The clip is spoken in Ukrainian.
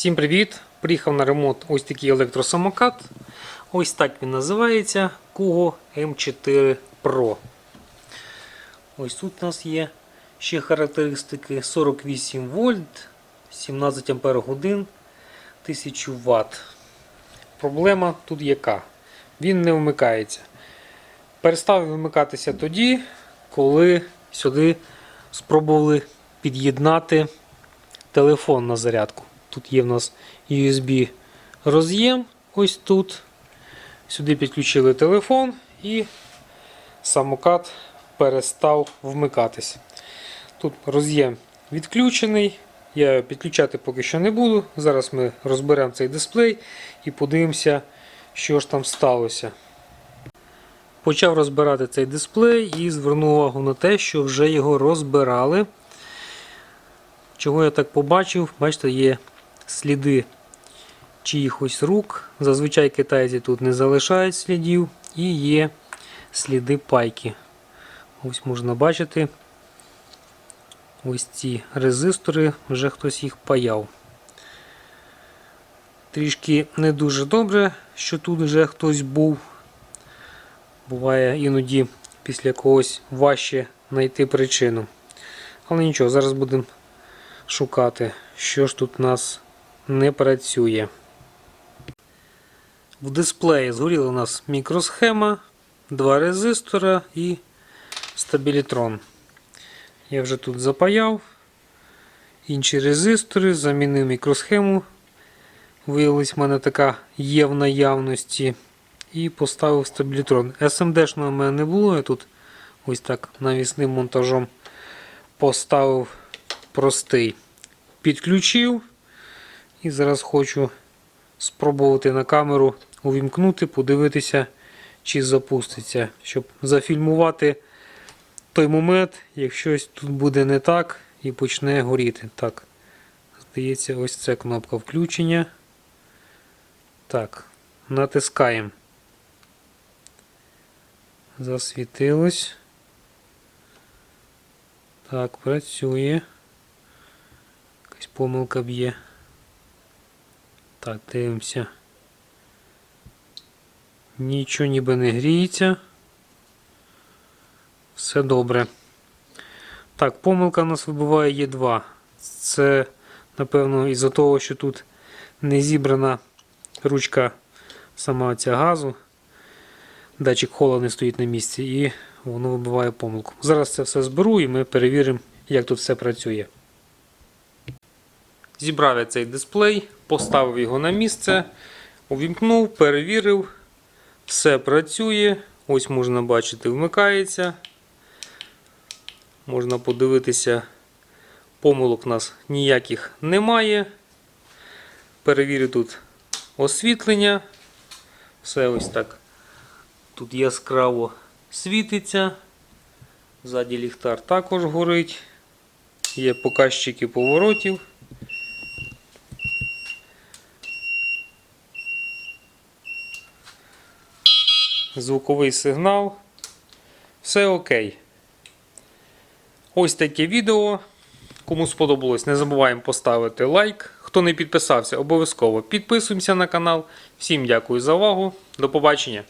Всім привіт! Приїхав на ремонт ось такий електросамокат. Ось так він називається Kugo M4 Pro. Ось тут у нас є ще характеристики 48 вольт, 17 ампер годин, 1000 Вт. Проблема тут яка? Він не вмикається. Перестав вимикатися тоді, коли сюди спробували під'єднати телефон на зарядку. Тут є в нас USB роз'єм, ось тут. Сюди підключили телефон і самокат перестав вмикатись. Тут роз'єм відключений. Я підключати поки що не буду. Зараз ми розберемо цей дисплей і подивимося, що ж там сталося. Почав розбирати цей дисплей і звернув увагу на те, що вже його розбирали. Чого я так побачив, бачите, є сліди чиїхось рук. Зазвичай китайці тут не залишають слідів і є сліди пайки. Ось можна бачити. Ось ці резистори, вже хтось їх паяв. Трішки не дуже добре, що тут вже хтось був. Буває іноді після когось важче знайти причину. Але нічого, зараз будемо шукати, що ж тут у нас не працює. В дисплеї згоріла у нас мікросхема, два резистора і стабілітрон. Я вже тут запаяв інші резистори, замінив мікросхему. Виявилась в мене така є в наявності. І поставив стабілітрон. SMD-шного в мене не було. Я тут ось так навісним монтажом поставив простий. Підключив. І зараз хочу спробувати на камеру увімкнути, подивитися, чи запуститься, щоб зафільмувати той момент, як щось тут буде не так і почне горіти. Так, здається, ось це кнопка включення. Так, натискаємо. Засвітилось. Так, працює. Якась помилка б'є. Так, дивимося. Нічого ніби не гріється. Все добре. Так, помилка у нас вибиває Є2. Це, напевно, із-за того, що тут не зібрана ручка сама ця газу. Датчик хола не стоїть на місці і воно вибиває помилку. Зараз це все зберу і ми перевіримо, як тут все працює. Зібрав я цей дисплей, поставив його на місце, увімкнув, перевірив. Все працює. Ось можна бачити, вмикається. Можна подивитися, помилок у нас ніяких немає. Перевірю тут освітлення. Все ось так. Тут яскраво світиться. Ззаді ліхтар також горить. Є показчики поворотів. Звуковий сигнал. Все окей. Ось таке відео. Кому сподобалось, не забуваємо поставити лайк. Хто не підписався, обов'язково підписуємося на канал. Всім дякую за увагу. До побачення!